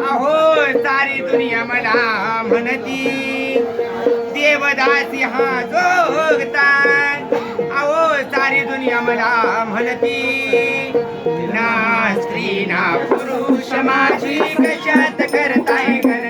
अहो सारी दुनिया मला म्हणती देवदासी हा जोगताय. अहो सारी दुनिया मला म्हणती ना स्त्री ना पुरुष माझी कशात करताय गणती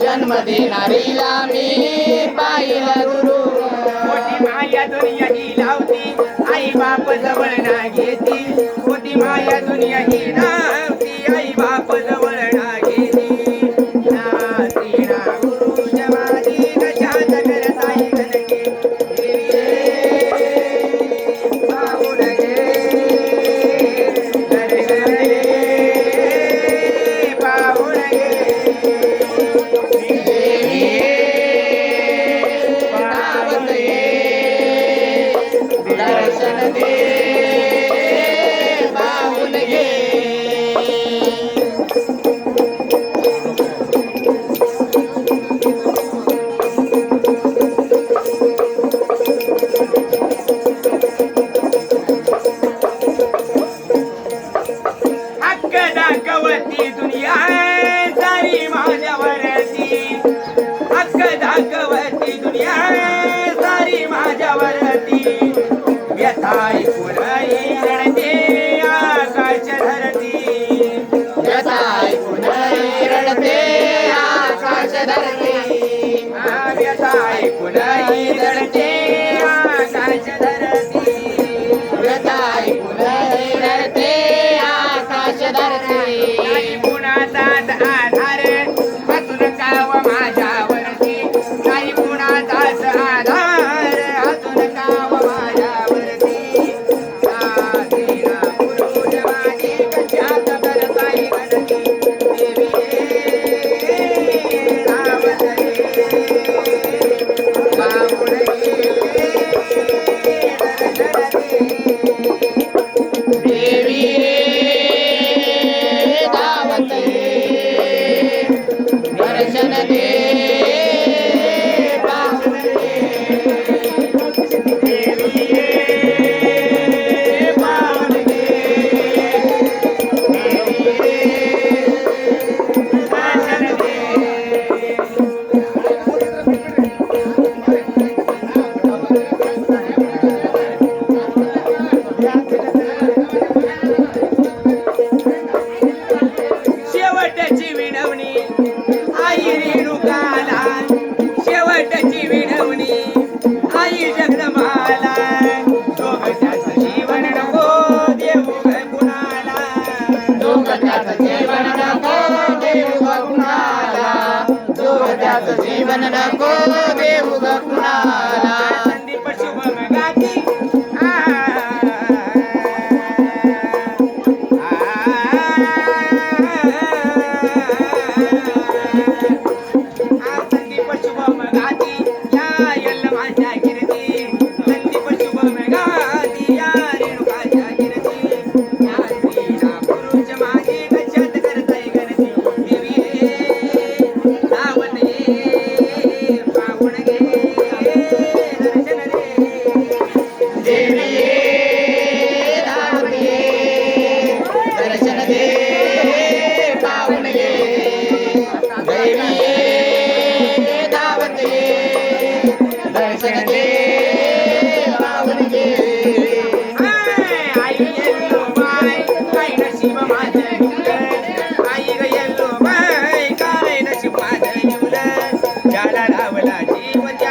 जन्म देणारीला मी पाहिलं गुरु मोठी माया दुनिया ही लावती आई बाप जवळ ना घेती मोठी माया दुनिया ही Yeah. सारी माझ्यावरती. हक्क दाखवती दुनिया सारी माझ्यावरती. व्यथाई पुराई रडते आकाश धरती. यथाय पुनः रडते आकाश धरती. आ, पुराई रडते दर्शन दे देव verdade. E vai ter